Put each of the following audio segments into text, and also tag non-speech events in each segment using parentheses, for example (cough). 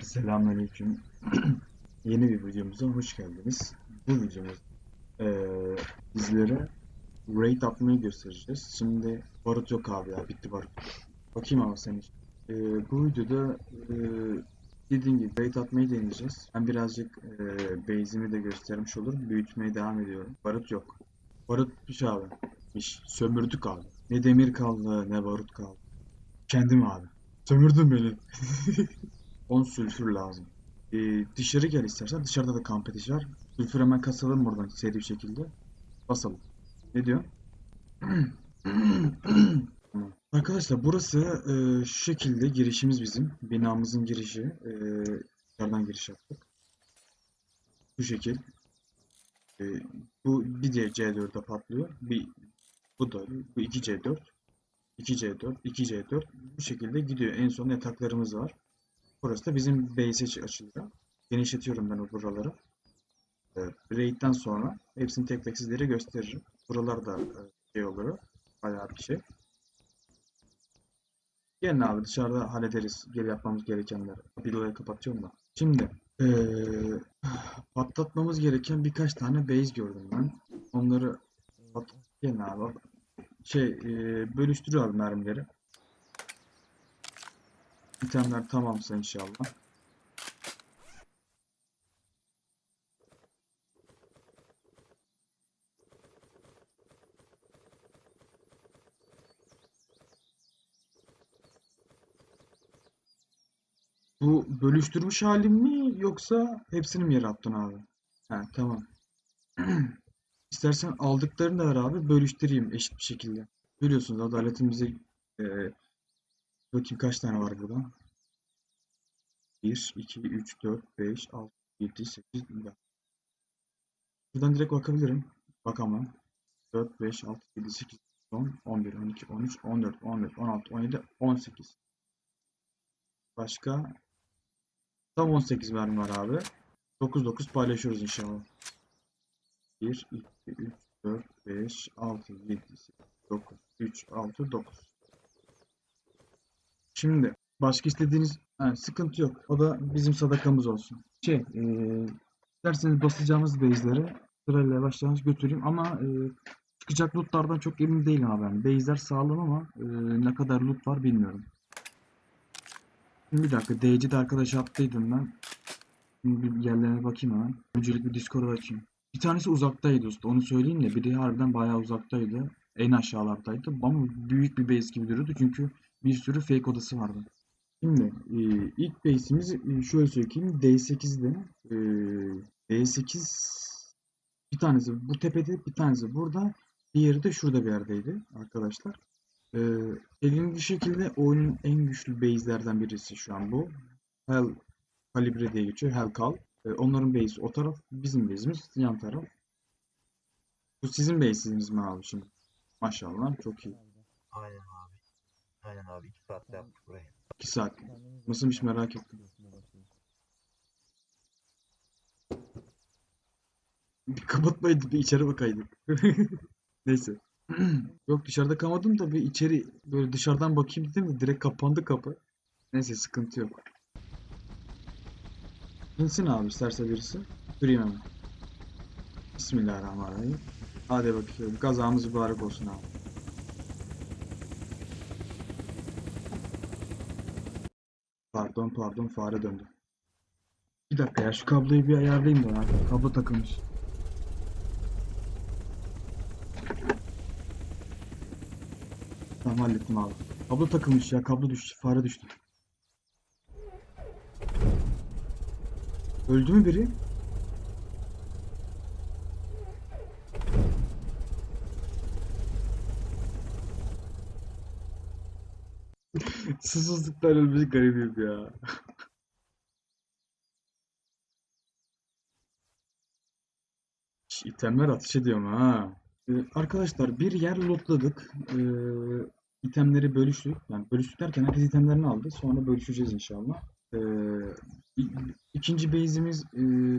Arkadaşlar selamünaleyküm. (clears throat) Yeni bir videomuza hoş geldiniz. Bu videomuz eee bizlere raid atmayı göstereceğiz. Şimdi barut yok abi ya bitti barut. Bakayım ama sen hiç. Eee, bu videoda eee dediğim gibi raid atmayı deneyeceğiz. Ben birazcık eee base'imi de göstermiş olur. Büyütmeye devam ediyorum. Barut yok. Barutmuş abi. İş. Sömürdük abi. Ne demir kaldı ne barut kaldı. Kendim abi. Sömürdün beni. (laughs) 10 sülfür lazım. Ee, dışarı gel istersen. Dışarıda da kamp ateşi var. Sülfür hemen kasalım buradan seri bir şekilde. Basalım. Ne diyor? (clears throat) Arkadaşlar burası e, şu şekilde girişimiz bizim. Binamızın girişi. E, dışarıdan giriş yaptık. Bu şekil. E, bu bir diğer C4'e patlıyor. Bir, bu da bu 2C4. 2C4, 2C4 bu şekilde gidiyor. En son yataklarımız var. Burası da bizim base açılıyor. Genişletiyorum ben o buraları. Ee, raid'den sonra hepsini tek tek sizlere gösteririm. Buralar da e, şey oluyor. Bayağı bir şey. Gelin abi dışarıda hallederiz. Geri yapmamız gerekenleri. Videoyu kapatıyorum da. Şimdi eee, patlatmamız gereken birkaç tane base gördüm ben. Onları pat gelin abi. Şey eee bölüştürüyor abi mermileri. İtemler tamamsa inşallah. Bu bölüştürmüş halim mi yoksa hepsini mi yere attın abi? He tamam. (clears throat) İstersen aldıklarını da ver abi bölüştüreyim eşit bir şekilde. Biliyorsunuz adaletin bize eee bakayım kaç tane var burada. 1, 2, 3, 4, 5, 6, 7, 8, bir dakika. Buradan direkt bakabilirim. Bakamam. 4, 5, 6, 7, 8, 10, 11, 12, 13, 14, 15, 16, 17, 18. Başka? Tam 18 mermi var abi. 9 9 paylaşıyoruz inşallah. 1, 2, 3, 4, 5, 6, 7, 8, 9, 3, 6, 9. Şimdi başka istediğiniz ha, sıkıntı yok. O da bizim sadakamız olsun. Şey, eee isterseniz basacağımız base'leri sırayla yavaş götüreyim ama eee, çıkacak lootlardan çok emin değilim abi. ben. Base'ler sağlam ama eee, ne kadar loot var bilmiyorum. Bir dakika DC'de arkadaş attıydım ben. Şimdi bir yerlerine bakayım hemen. Öncelik bir Discord'a açayım. Bir tanesi uzaktaydı usta onu söyleyeyim de biri harbiden bayağı uzaktaydı. En aşağılardaydı ama büyük bir base gibi duruyordu çünkü bir sürü fake odası vardı. Şimdi e, ilk base'imiz e, şöyle söyleyeyim D8'de e, D8 bir tanesi bu tepede bir tanesi burada diğeri de şurada bir yerdeydi arkadaşlar. E, bir şekilde oyunun en güçlü base'lerden birisi şu an bu. Hell Kalibre diye geçiyor. Hellcal. E, onların base'i o taraf. Bizim base'imiz yan taraf. Bu sizin base'iniz mi abi şimdi? Maşallah çok iyi. Aynen abi. Aynen abi. iki saatte yaptık burayı. 2 saat. Nasılmış merak ettim. Bir kapatmaydı bir içeri bakaydık. (laughs) Neyse. (clears throat) Yok dışarıda kalmadım da bir içeri böyle dışarıdan bakayım dedim de direkt kapandı kapı. Neyse sıkıntı yok. İnsin abi isterse birisi. Süreyim hemen. Bismillahirrahmanirrahim. Hadi bakayım. Gazamız mübarek olsun abi. Pardon pardon fare döndü. Bir dakika ya şu kabloyu bir ayarlayayım da ya. Kablo takılmış. Tamam hallettim abi. Kablo takılmış ya kablo düştü fare düştü. Öldü mü biri? Susuzluktan ölmüş garibim ya. İtemler ateş ediyorum ha. Ee, arkadaşlar bir yer lootladık. Ee, itemleri bölüştük. Yani bölüştük derken herkes itemlerini aldı. Sonra bölüşeceğiz inşallah. Ee, ikinci base'imiz e,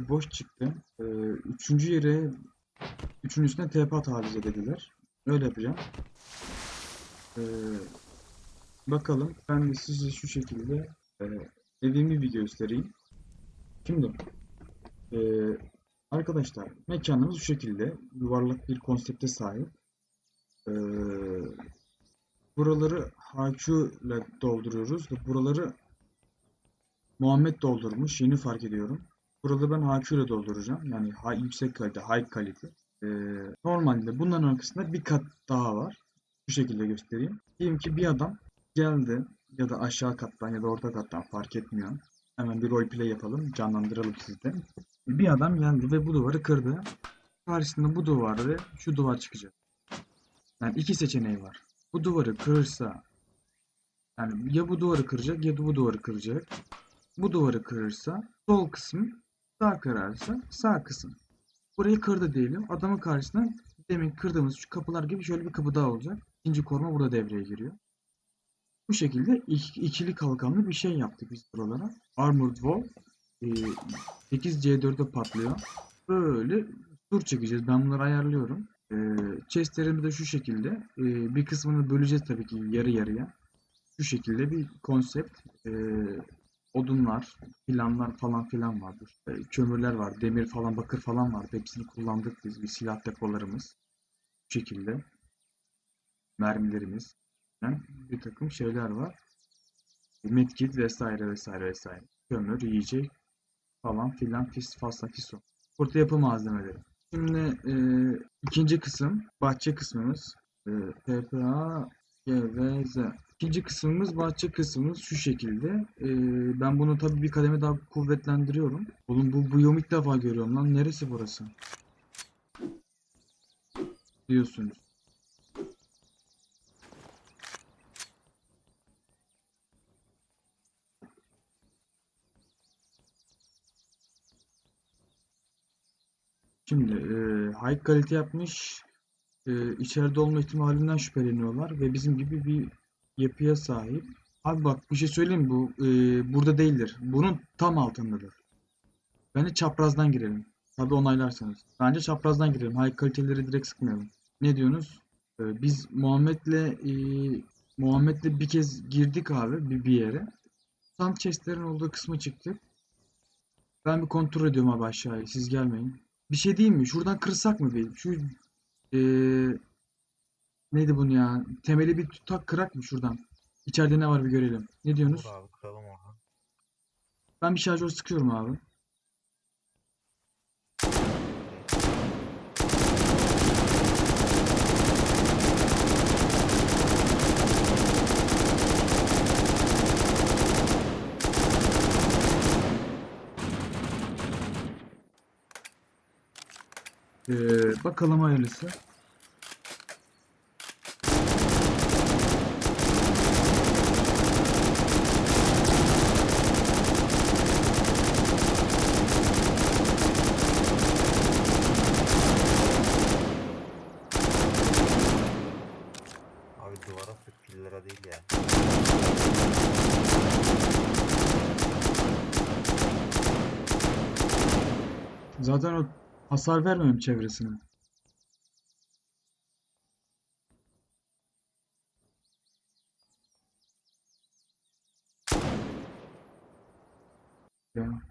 boş çıktı. Ee, üçüncü yere üçüncüsüne TP taviz dediler. Öyle yapacağım. Ee, bakalım. Ben de size şu şekilde e, Evimi bir göstereyim. Şimdi eee, arkadaşlar mekanımız şu şekilde yuvarlak bir konsepte sahip. Eee, buraları HQ ile dolduruyoruz buraları Muhammed doldurmuş. Yeni fark ediyorum. Burada ben HQ ile dolduracağım. Yani ha- yüksek kalite, high kalite. Eee, normalde bunların arkasında bir kat daha var. Bu şekilde göstereyim. Diyelim ki bir adam geldi ya da aşağı kattan ya da orta kattan fark etmiyor. Hemen bir roleplay yapalım, canlandıralım sizde. Bir adam geldi ve bu duvarı kırdı. Karşısında bu duvar ve şu duvar çıkacak. Yani iki seçeneği var. Bu duvarı kırırsa yani ya bu duvarı kıracak ya da bu duvarı kıracak. Bu duvarı kırırsa sol kısım, sağ kırarsa sağ kısım. Burayı kırdı diyelim. Adamın karşısına demin kırdığımız şu kapılar gibi şöyle bir kapı daha olacak. İkinci koruma burada devreye giriyor. Bu şekilde ik- ikili kalkanlı bir şey yaptık biz buralara. Armored Wall e, 8C4'e patlıyor. Böyle tur çekeceğiz. Ben bunları ayarlıyorum. E, chestlerimi de şu şekilde. e, bir kısmını böleceğiz tabii ki yarı yarıya. Şu şekilde bir konsept. E, odunlar, planlar falan filan vardır. E, kömürler var, demir falan, bakır falan var. Hepsini kullandık biz. Bir silah depolarımız. Bu şekilde. Mermilerimiz. Bir takım şeyler var. Medkit vesaire vesaire vesaire. Kömür, yiyecek falan filan fis fasla fiso. Kurtu yapı malzemeleri. Şimdi e, ikinci kısım bahçe kısmımız. E, PPA GVZ. İkinci kısmımız bahçe kısmımız şu şekilde. E, ben bunu tabii bir kademe daha kuvvetlendiriyorum. Oğlum bu biyom ilk defa görüyorum lan. Neresi burası? Diyorsunuz. Şimdi e, high kalite yapmış. E, içeride olma ihtimalinden şüpheleniyorlar ve bizim gibi bir yapıya sahip. Abi bak bir şey söyleyeyim bu e, burada değildir. Bunun tam altındadır. Bence çaprazdan girelim. Tabii onaylarsanız. Bence çaprazdan girelim. High kaliteleri direkt sıkmayalım. Ne diyorsunuz? E, biz Muhammed'le e, Muhammed'le bir kez girdik abi bir, bir yere. Tam chestlerin olduğu kısma çıktık. Ben bir kontrol ediyorum abi aşağıya. Siz gelmeyin. Bir şey diyeyim mi? Şuradan kırsak mı bir? Şu eee neydi bunu ya? Temeli bir tutak kırak mı şuradan? İçeride ne var bir görelim. Ne diyorsunuz? Olur abi kıralım onu. Ben bir şarjör sıkıyorum abi. Ee, bakalım hayırlısı. Abi duvara sık pillere değil ya. Zaten o hasar vermem çevresine. Ya.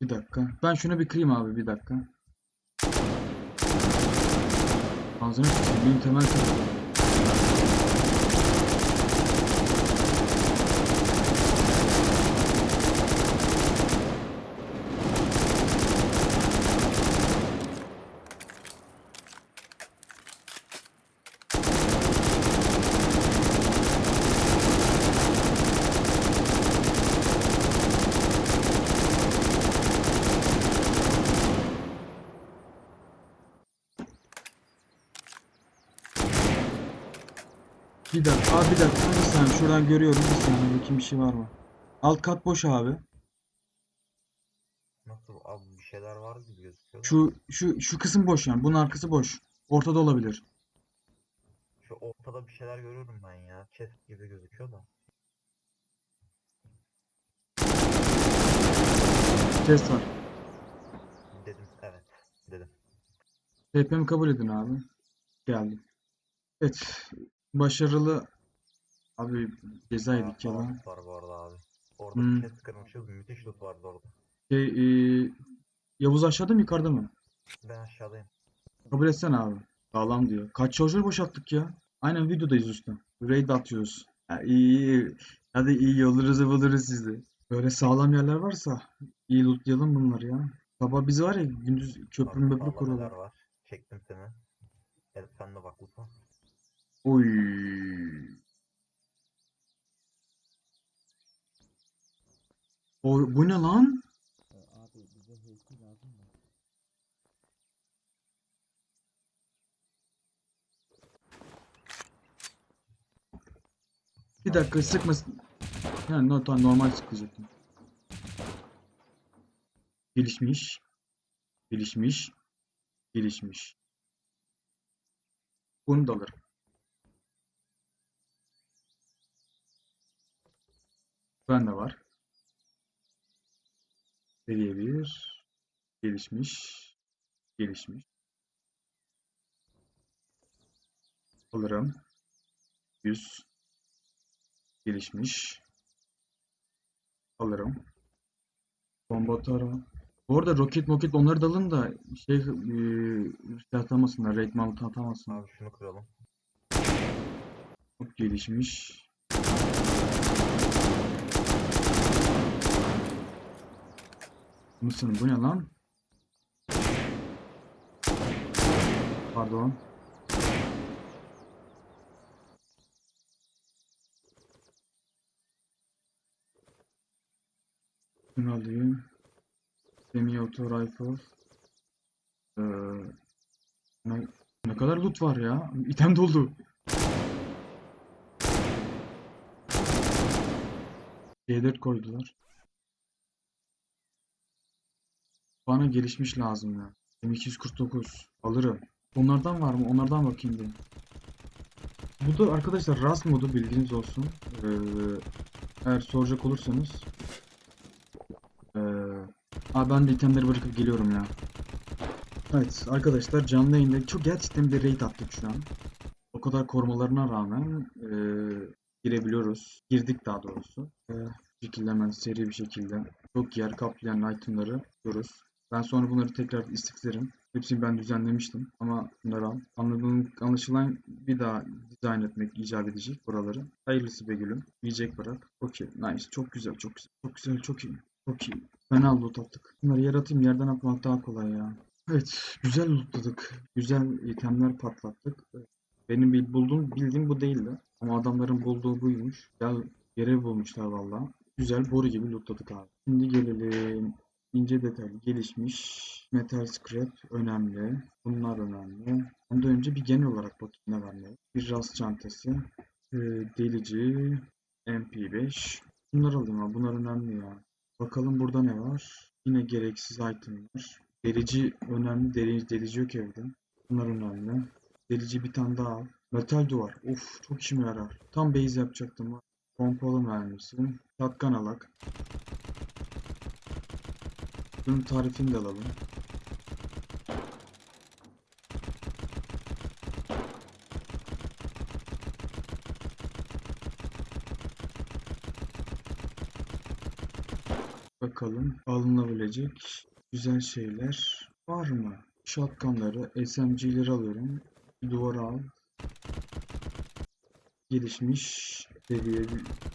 Bir dakika. Ben şunu bir kırayım abi bir dakika. Ağzını tutayım. Benim temel tarafım. Bir dakika. Abi bir dakika. Bir saniye. Şuradan görüyorum. Bir saniye. Bakayım bir şey var mı? Alt kat boş abi. Nasıl abi bir şeyler var gibi gözüküyor. Şu şu şu kısım boş yani. Bunun arkası boş. Ortada olabilir. Şu ortada bir şeyler görüyorum ben ya. Chest gibi gözüküyor da. Test var. Dedim evet. Dedim. TP'mi kabul edin abi. Geldim. Evet. Başarılı. Abi ceza yedik ya lan. var bu arada abi. Orada Hmm. bir chest kırmışız. Müthiş loot vardı orada. Şey, e, Yavuz aşağıda mı yukarıda mı? Ben aşağıdayım. Kabul etsene abi. Sağlam diyor. Kaç şarjör boşalttık ya? Aynen videodayız usta. Raid atıyoruz. Ya iyi iyi. Hadi iyi oluruz buluruz sizi. Böyle sağlam yerler varsa iyi lootlayalım bunları ya. Sabah biz var ya gündüz köprü Abi möprü kuralım. neler var. Çektim seni. Evet sen de bak loot'a. Oy. O, bu ne lan? Bir dakika sıkmasın. Yani no, normal sıkacaktım. Gelişmiş. Gelişmiş. Gelişmiş. Bunu da alırım. Ben de var. Seviye 1. Gelişmiş. Gelişmiş. Alırım. 100. Gelişmiş. Alırım. Bomba atarım. Bu arada roket moket onları da alın da şey şey atamasınlar. Raid mount atamasınlar. Abi şunu kıralım. Çok gelişmiş. Mısın bu ne lan? Pardon. Şunu alayım. Semi-auto rifle. Ee, ne, ne kadar loot var ya? İtem doldu. C4 koydular. Bana gelişmiş lazım ya. M249 alırım. Onlardan var mı? Onlardan bakayım bir. Bu da arkadaşlar Rust modu bilginiz olsun. Ee, eğer soracak olursanız. Ee, abi ben de itemleri bırakıp geliyorum ya. Evet arkadaşlar canlı yayında çok gerçekten bir raid attık şu an. O kadar korumalarına rağmen ee, girebiliyoruz. Girdik daha doğrusu. Bir şekilde hemen seri bir şekilde çok yer kaplayan itemları yapıyoruz. Ben sonra bunları tekrar istiflerim. Hepsini ben düzenlemiştim ama bunları. Anladığım, anlaşılan bir daha dizayn etmek icap edecek buraları. Hayırlısı be gülüm. Yiyecek bırak. Okey. Nice. Çok güzel. Çok güzel. Çok güzel. Çok iyi. Çok iyi. Fena loot. Bunları yaratayım. Yerden atmak daha kolay ya. Evet. Güzel lootladık. Güzel itemler patlattık. Benim bil- bulduğum, bildiğim bu değildi. Ama adamların bulduğu buymuş. Güzel görev bulmuşlar valla. Güzel boru gibi lootladık abi. Şimdi gelelim. İnce detaylı gelişmiş. Metal scrap önemli. Bunlar önemli. Ondan önce bir genel olarak bakayım ne var ne. Bir rast çantası. Ee, delici. MP5. Bunları alayım abi. Bunlar önemli ya. Bakalım burada ne var. Yine gereksiz itemler. Delici önemli. Deli, delici yok evde. Bunlar önemli. Delici bir tane daha al. Metal duvar. Of çok işime yarar. Tam base yapacaktım. Pompalı mermisi. Shotgun alak. Bunun tarifini de alalım. Bakalım alınabilecek güzel şeyler var mı? Shotgunları, SMG'leri alıyorum. Duvara al. Gelişmiş seviye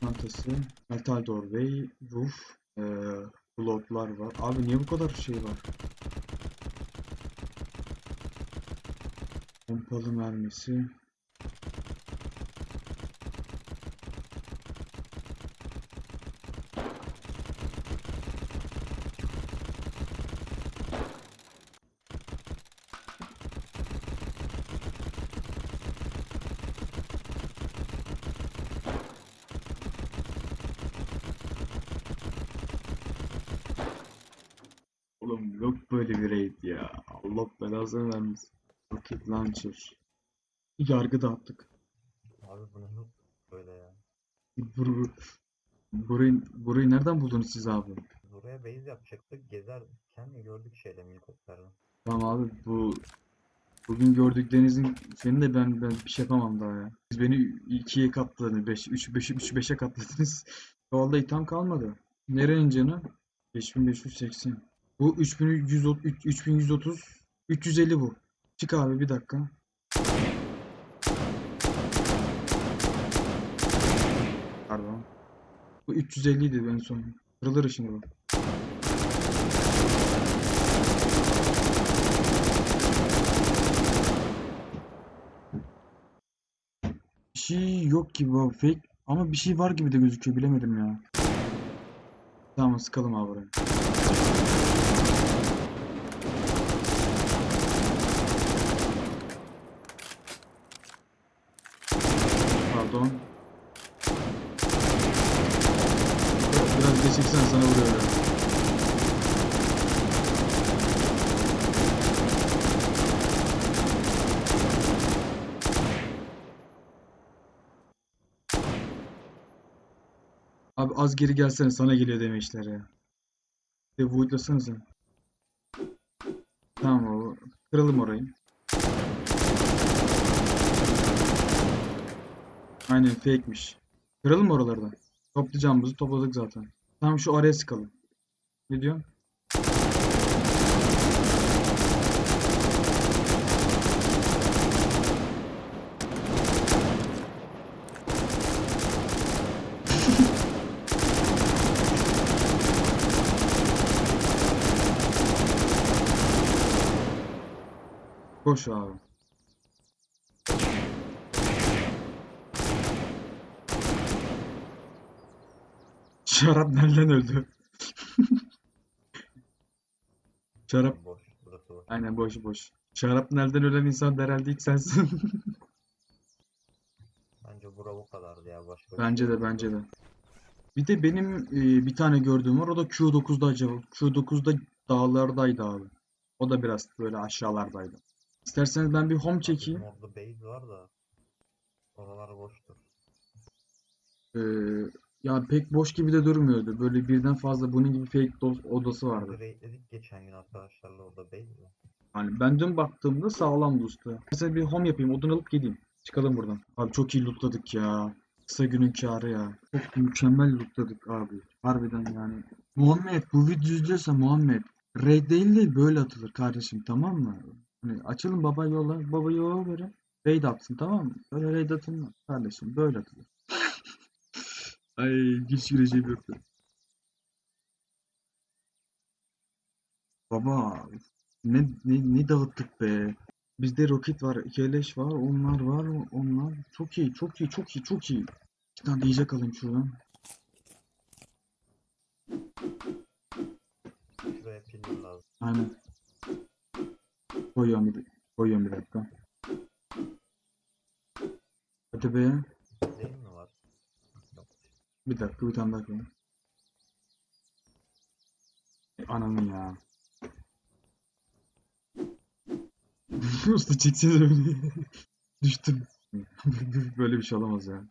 çantası. Metal doorway, roof, eee bloklar var. Abi niye bu kadar şey var? Pompalı mermisi. Oğlum yok böyle bir raid ya. Allah belasını vermesin. Rocket Launcher. Yargı dağıttık. Abi bu ne loot böyle ya. Bur burayı, burayı nereden buldunuz siz abi? Buraya base yapacaktık. Gezerken gördük şeyden helikopterden. Tamam abi bu bugün gördüklerinizin senin de ben ben bir şey yapamam daha ya. Siz beni ikiye katladınız. (laughs) 5 3 5 3 5'e katladınız. Vallahi itham kalmadı. Nerenin canı? 5580. Bu 3130 3130 350 bu. Çık abi bir dakika. Pardon. Bu 350 idi en son. Kırılır şimdi bu. Bir şey yok gibi bu fake ama bir şey var gibi de gözüküyor bilemedim ya. Tamam sıkalım abi burayı. Pardon. Biraz geçirsen sana vuruyor. Abi az geri gelsene sana geliyor demişler ya. Bir voidlasanıza. Tamam o. Kıralım orayı. Aynen fake'miş. Kıralım oralarda. Toplayacağımızı topladık zaten. Tamam şu araya sıkalım. Ne diyorsun? (laughs) Koş abi. Şarap nereden öldü? Şarap Boş. Burası boş. aynen boş boş. Şarap nereden ölen insan da herhalde ilk sensin. (laughs) Bence bura bu kadardı ya. Başka bir Bence şey de yok. bence de. Bir de benim e, bir tane gördüğüm var. O da Q9'da acaba. Q9'da dağlardaydı abi. O da biraz böyle aşağılardaydı. İsterseniz ben bir home çekeyim. Bizim orada base var da. Oralar boştur. Ee, ya pek boş gibi de durmuyordu. Böyle birden fazla bunun gibi fake dos- odası vardı. Raidledik geçen gün arkadaşlarla orada base var. Hani ben dün baktığımda sağlam usta. Mesela bir home yapayım, odun alıp geleyim. Çıkalım buradan. Abi çok iyi lootladık ya. Kısa günün kârı ya. Çok mükemmel lootladık abi. Harbiden yani. Muhammed bu video izliyorsa Muhammed. Raid değil de böyle atılır kardeşim tamam mı? Hani açılın baba yola, baba yola göre raid atsın tamam mı? Böyle raid atılmaz kardeşim böyle atılır. Ay hiç gireceğim yoktu. Baba ne, ne, ne dağıttık be. Bizde roket var, keleş var, onlar var, onlar. Çok iyi, çok iyi, çok iyi, çok iyi. Bir tane yiyecek alayım şuradan. Şuraya pillar lazım. Aynen. Koyuyorum bir, koyuyorum bir dakika. Hadi be. Değil mi. Bir dakika bir tane daha koyayım. E, ya. (laughs) Usta çeksene beni. (laughs) Düştüm. (laughs) Böyle bir şey olamaz ya.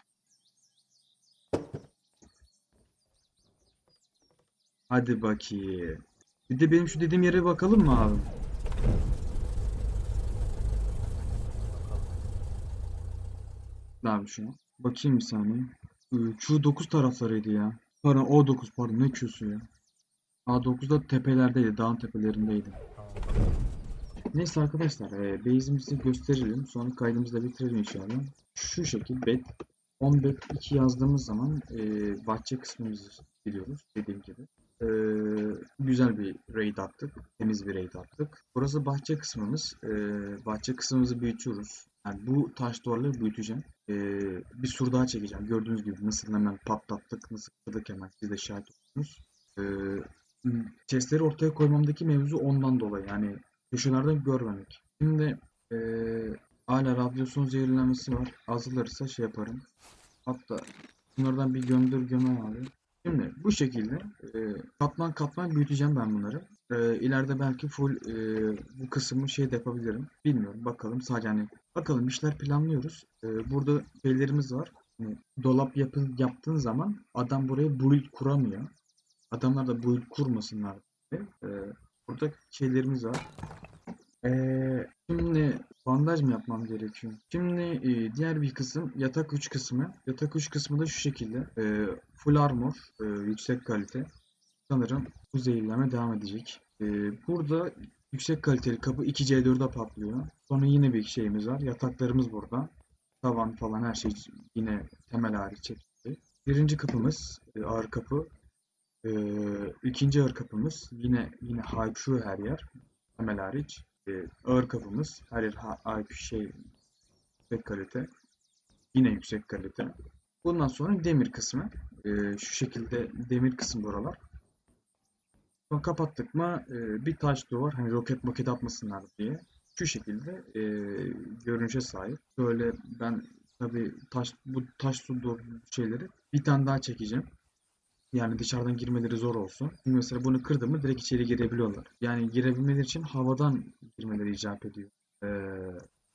Hadi bakayım. Bir de benim şu dediğim yere bakalım mı abi? Abi şuna. Bakayım bir saniye. Ee, Q9 taraflarıydı ya. Pardon O9 pardon ne Q'su ya. A9'da tepelerdeydi. Dağın tepelerindeydi. Neyse arkadaşlar e, base'imizi gösterelim. Sonra kaydımızı da bitirelim inşallah. Şu şekil bet 10 bet 2 yazdığımız zaman e, bahçe kısmımızı biliyoruz dediğim gibi. E, güzel bir raid attık. Temiz bir raid attık. Burası bahçe kısmımız. E, bahçe kısmımızı büyütüyoruz. Yani bu taş duvarları büyüteceğim. E, bir sur daha çekeceğim. Gördüğünüz gibi nasıl hemen patlattık, nasıl kırdık hemen. Siz de şahit oldunuz. E, chestleri ortaya koymamdaki mevzu ondan dolayı. Yani köşelerden görmemek. Şimdi eee hala radyasyon zehirlenmesi var. Azalırsa şey yaparım. Hatta bunlardan bir gömdür gömem abi. Şimdi bu şekilde eee, katman katman büyüteceğim ben bunları. Eee ileride belki full eee, bu kısmı şey de yapabilirim. Bilmiyorum bakalım sadece hani bakalım işler planlıyoruz. Eee, burada şeylerimiz var. Hani dolap yapın, yaptığın zaman adam buraya build kuramıyor. Adamlar da build kurmasınlar. Ee, burada şeylerimiz var. Ee, şimdi bandaj mı yapmam gerekiyor? Şimdi e, diğer bir kısım yatak uç kısmı. Yatak uç kısmı da şu şekilde. Ee, full armor, e, yüksek kalite. Sanırım bu zehirleme devam edecek. Ee, burada yüksek kaliteli kapı 2C4'e patlıyor. Sonra yine bir şeyimiz var. Yataklarımız burada. Tavan falan her şey yine temel hariç çekildi. Birinci kapımız e, ağır kapı. Ee, ikinci ağır kapımız yine yine hype şu her yer temel hariç. Ee, ağır kapımız her yer ha- hype şey yüksek kalite. Yine yüksek kalite. Bundan sonra demir kısmı. Ee, şu şekilde demir kısım buralar. Kapattık mı e, bir taş duvar hani roket moket atmasınlar diye. Şu şekilde e, görünüşe sahip. Böyle ben tabi taş bu taş su şeyleri bir tane daha çekeceğim. Yani dışarıdan girmeleri zor olsun. Çünkü mesela bunu kırdım mı direkt içeri girebiliyorlar. Yani girebilmeleri için havadan girmeleri icap ediyor. Ee,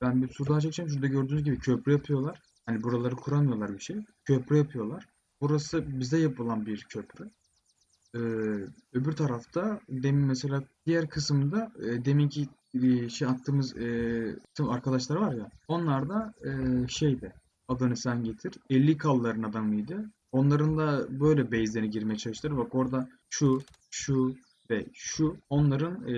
ben bir sur daha çekeceğim. Şurada gördüğünüz gibi köprü yapıyorlar. Hani buraları kuramıyorlar bir şey. Köprü yapıyorlar. Burası bize yapılan bir köprü. Ee, öbür tarafta demin mesela diğer kısımda e, deminki e, şey attığımız e, tüm arkadaşlar var ya onlar da e, şeydi adını sen getir 50 kalların adamıydı. Onların da böyle base'lerine girmeye çalıştılar. Bak orada şu, şu ve şu onların e,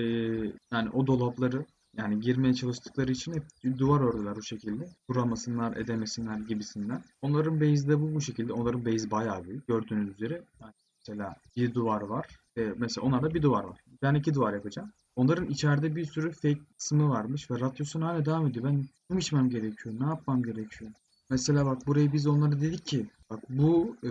yani o dolapları yani girmeye çalıştıkları için hep duvar ördüler bu şekilde. Kuramasınlar, edemesinler gibisinden. Onların base'i de bu bu şekilde. Onların base bayağı büyük. Gördüğünüz üzere. Yani mesela bir duvar var. E, mesela onlarda bir duvar var. Ben iki duvar yapacağım. Onların içeride bir sürü fake kısmı varmış ve radyosunu hala devam ediyor. Ben kim içmem gerekiyor? Ne yapmam gerekiyor? Mesela bak burayı biz onlara dedik ki bak bu e,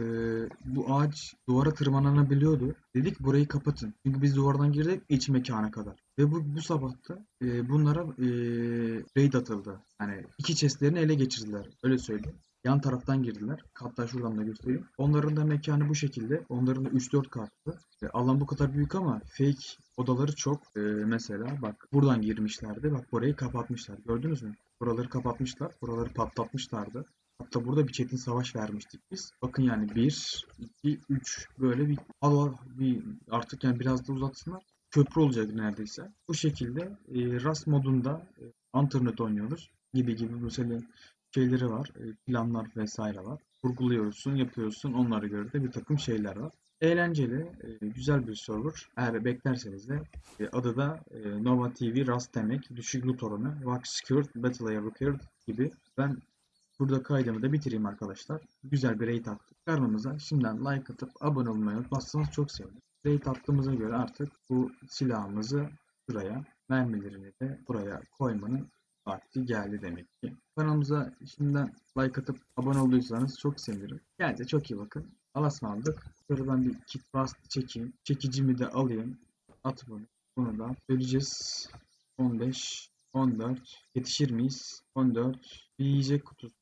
bu ağaç duvara tırmanabiliyordu. Dedik burayı kapatın. Çünkü biz duvardan girdik iç mekana kadar. Ve bu bu sabah da e, bunlara e, raid atıldı. Yani iki chestlerini ele geçirdiler. Öyle söyleyeyim. Yan taraftan girdiler. Hatta şuradan da göstereyim. Onların da mekanı bu şekilde. Onların da 3-4 katlı. E, alan bu kadar büyük ama fake odaları çok. E, mesela bak buradan girmişlerdi. Bak burayı kapatmışlar. Gördünüz mü? Buraları kapatmışlar. Buraları patlatmışlardı. Hatta burada bir çetin savaş vermiştik biz. Bakın yani 1, 2, 3 böyle bir hava bir artık yani biraz da uzatsınlar. Köprü olacak neredeyse. Bu şekilde e, Rust modunda e, Internet oynuyoruz. Gibi gibi mesela şeyleri var. e, planlar vesaire var. Kurguluyorsun, yapıyorsun. Onlara göre de bir takım şeyler var. Eğlenceli, e, güzel bir server. Eğer beklerseniz de e, adı da Nova TV Rust demek. Düşük loot oranı, Wax Secured, Battle Area Required gibi. Ben burada kaydımı da bitireyim arkadaşlar. Güzel bir raid attık. Kanalımıza şimdiden like atıp abone olmayı unutmazsanız çok sevinirim. Raid attığımıza göre artık bu silahımızı şuraya, mermilerini de buraya koymanın vakti geldi demek ki. Kanalımıza şimdiden like atıp abone olduysanız çok sevinirim. Kendinize çok iyi bakın. Allah'a ısmarladık. Ben bir kit bast çekeyim. Çekicimi de alayım. At bunu. Bunu da böleceğiz. 15, 14. Yetişir miyiz? 14. Bir yiyecek kutusu.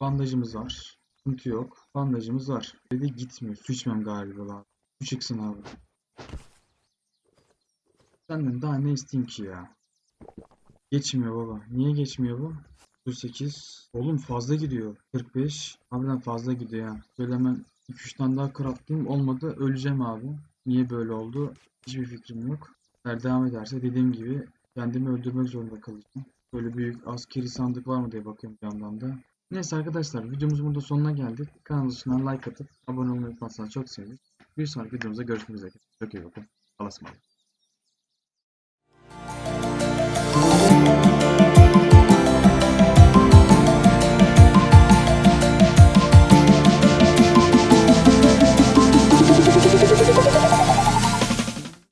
Bandajımız var. Sıkıntı yok. Bandajımız var. Dedi gitmiyor. Su içmem galiba abi. Su çıksın abi. Senden daha ne isteyeyim ki ya? Geçmiyor baba. Niye geçmiyor bu? 38. Oğlum fazla gidiyor. 45. Harbiden fazla gidiyor ya. Böyle hemen 2-3 tane daha craftlayayım. Olmadı. Öleceğim abi. Niye böyle oldu? Hiçbir fikrim yok. Eğer devam ederse dediğim gibi kendimi öldürmek zorunda kalacağım. Böyle büyük askeri sandık var mı diye bakıyorum bir yandan da. Neyse arkadaşlar videomuzun burada sonuna geldik. Kanalımıza like atıp abone olmayı unutmazsanız çok seviniriz. Bir sonraki videomuzda görüşmek üzere. Çok iyi bakın. Allah'a.